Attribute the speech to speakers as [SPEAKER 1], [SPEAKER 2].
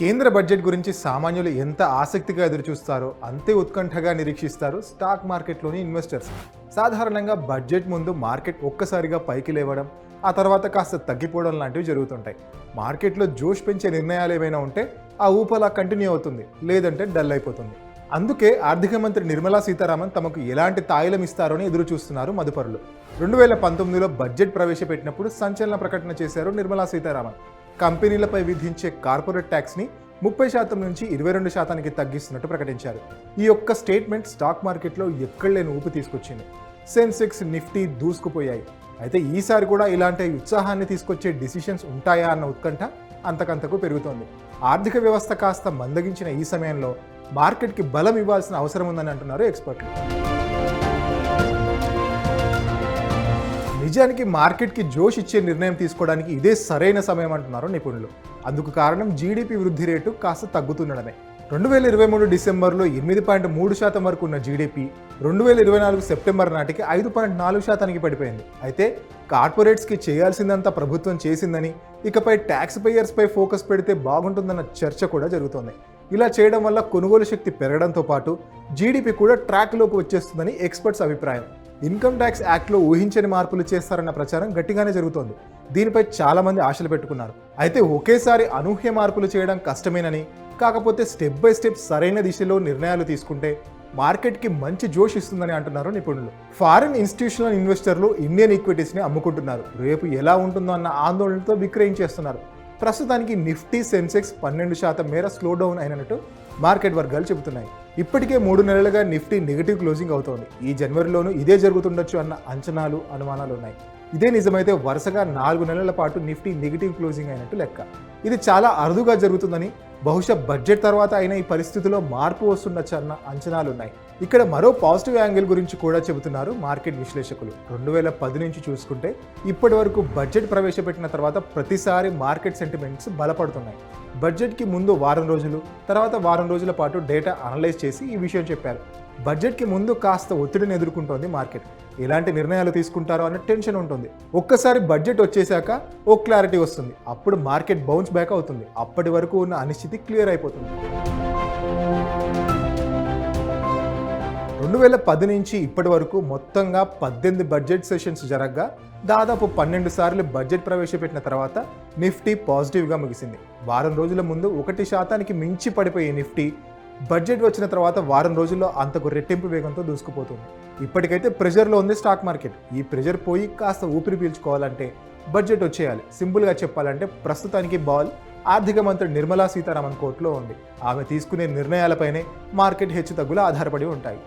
[SPEAKER 1] కేంద్ర బడ్జెట్ గురించి సామాన్యులు ఎంత ఆసక్తిగా ఎదురుచూస్తారో అంతే ఉత్కంఠగా నిరీక్షిస్తారు స్టాక్ మార్కెట్లోని ఇన్వెస్టర్స్. సాధారణంగా బడ్జెట్ ముందు మార్కెట్ ఒక్కసారిగా పైకి లేవడం ఆ తర్వాత కాస్త తగ్గిపోవడం లాంటివి జరుగుతుంటాయి. మార్కెట్లో జోష్ పెంచే నిర్ణయాలు ఏమైనా ఉంటే ఆ ఊపలా కంటిన్యూ అవుతుంది లేదంటే డల్ అయిపోతుంది. అందుకే ఆర్థిక మంత్రి నిర్మలా సీతారామన్ తమకు ఎలాంటి తాయిలం ఇస్తారో అని ఎదురు చూస్తున్నారు మదుపరులు. రెండు వేల పంతొమ్మిదిలో బడ్జెట్ ప్రవేశపెట్టినప్పుడు సంచలన ప్రకటన చేశారు నిర్మలా సీతారామన్. కంపెనీలపై విధించే కార్పొరేట్ ట్యాక్స్ని ముప్పై శాతం నుంచి ఇరవై రెండు శాతానికి తగ్గిస్తున్నట్టు ప్రకటించారు. ఈ యొక్క స్టేట్మెంట్ స్టాక్ మార్కెట్లో ఎక్కడలేని ఊపు తీసుకొచ్చింది. సెన్సెక్స్ నిఫ్టీ దూసుకుపోయాయి. అయితే ఈసారి కూడా ఇలాంటి ఉత్సాహాన్ని తీసుకొచ్చే డిసిషన్స్ ఉంటాయా అన్న ఉత్కంఠ అంతకంతకు పెరుగుతోంది. ఆర్థిక వ్యవస్థ కాస్త మందగించిన ఈ సమయంలో మార్కెట్కి బలం ఇవ్వాల్సిన అవసరం ఉందని అంటున్నారు ఎక్స్పర్ట్లు. నిజానికి మార్కెట్కి జోష్ ఇచ్చే నిర్ణయం తీసుకోవడానికి ఇదే సరైన సమయం అంటున్నారు నిపుణులు. అందుకు కారణం జీడిపి వృద్ధి రేటు కాస్త తగ్గుతుండడమే. రెండు వేల ఇరవై మూడు డిసెంబర్లో ఎనిమిది పాయింట్ మూడు శాతం వరకు ఉన్న జీడిపి రెండు వేల ఇరవై నాలుగు సెప్టెంబర్ నాటికి ఐదు పాయింట్ నాలుగు శాతానికి పడిపోయింది. అయితే కార్పొరేట్స్కి చేయాల్సిందంతా ప్రభుత్వం చేసిందని ఇకపై ట్యాక్స్ పేయర్స్పై ఫోకస్ పెడితే బాగుంటుందన్న చర్చ కూడా జరుగుతోంది. ఇలా చేయడం వల్ల కొనుగోలు శక్తి పెరగడంతో పాటు జీడిపి కూడా ట్రాక్లోకి వచ్చేస్తుందని ఎక్స్పర్ట్స్ అభిప్రాయం. ఇన్కమ్ ట్యాక్స్ యాక్ట్లో ఊహించని మార్పులు చేస్తారన్న ప్రచారం గట్టిగానే జరుగుతోంది. దీనిపై చాలామంది ఆశలు పెట్టుకున్నారు. అయితే ఒకేసారి అనూహ్య మార్పులు చేయడం కష్టమేనని కాకపోతే స్టెప్ బై స్టెప్ సరైన దిశలో నిర్ణయాలు తీసుకుంటే మార్కెట్కి మంచి జోష్ ఇస్తుందని అంటున్నారు నిపుణులు. ఫారిన్ ఇన్స్టిట్యూషనల్ ఇన్వెస్టర్లు ఇండియన్ ఈక్విటీస్ని అమ్ముకుంటున్నారు. రేపు ఎలా ఉంటుందో అన్న ఆందోళనతో విక్రయించేస్తున్నారు. ప్రస్తుతానికి నిఫ్టీ సెన్సెక్స్ పన్నెండు శాతం మేర స్లో డౌన్ అయినట్టు మార్కెట్ వర్గాలు చెబుతున్నాయి. ఇప్పటికే మూడు నెలలుగా నిఫ్టీ నెగిటివ్ క్లోజింగ్ అవుతోంది. ఈ జనవరిలోనూ ఇదే జరుగుతుండొచ్చు అన్న అంచనాలు అనుమానాలు ఉన్నాయి. ఇదే నిజమైతే వరుసగా నాలుగు నెలల పాటు నిఫ్టీ నెగిటివ్ క్లోజింగ్ అయినట్టు లెక్క. ఇది చాలా అరుదుగా జరుగుతుందని బహుశా బడ్జెట్ తర్వాత అయిన ఈ పరిస్థితిలో మార్పు వస్తుండొచ్చు అన్న అంచనాలు ఉన్నాయి. ఇక్కడ మరో పాజిటివ్ యాంగిల్ గురించి కూడా చెబుతున్నారు మార్కెట్ విశ్లేషకులు. రెండు వేల పది నుంచి చూసుకుంటే ఇప్పటి వరకు బడ్జెట్ ప్రవేశపెట్టిన తర్వాత ప్రతిసారి మార్కెట్ సెంటిమెంట్స్ బలపడుతున్నాయి. బడ్జెట్కి ముందు వారం రోజులు తర్వాత వారం రోజుల పాటు డేటా అనలైజ్ చేసి ఈ విషయం చెప్పారు. బడ్జెట్కి ముందు కాస్త ఒత్తిడిని ఎదుర్కొంటోంది మార్కెట్. ఎలాంటి నిర్ణయాలు తీసుకుంటారో అనే టెన్షన్ ఉంటుంది. ఒక్కసారి బడ్జెట్ వచ్చేసాక ఓ క్లారిటీ వస్తుంది. అప్పుడు మార్కెట్ బౌన్స్ బ్యాక్ అవుతుంది. అప్పటి వరకు ఉన్న అనిశ్చితి క్లియర్ అయిపోతుంది. రెండు వేల పది నుంచి ఇప్పటి వరకు మొత్తంగా పద్దెనిమిది బడ్జెట్ సెషన్స్ జరగగా దాదాపు పన్నెండు సార్లు బడ్జెట్ ప్రవేశపెట్టిన తర్వాత నిఫ్టీ పాజిటివ్గా ముగిసింది. వారం రోజుల ముందు ఒకటి శాతానికి మించి పడిపోయే నిఫ్టీ బడ్జెట్ వచ్చిన తర్వాత వారం రోజుల్లో అంతకు రెట్టింపు వేగంతో దూసుకుపోతుంది. ఇప్పటికైతే ప్రెషర్లో ఉంది స్టాక్ మార్కెట్. ఈ ప్రెషర్ పోయి కాస్త ఊపిరి పీల్చుకోవాలంటే బడ్జెట్ వచ్చేయాలి. సింపుల్గా చెప్పాలంటే ప్రస్తుతానికి బాల్ ఆర్థిక మంత్రి నిర్మలా సీతారామన్ కోర్టులో ఉంది. ఆమె తీసుకునే నిర్ణయాలపైనే మార్కెట్ హెచ్చుతగ్గులు ఆధారపడి ఉంటాయి.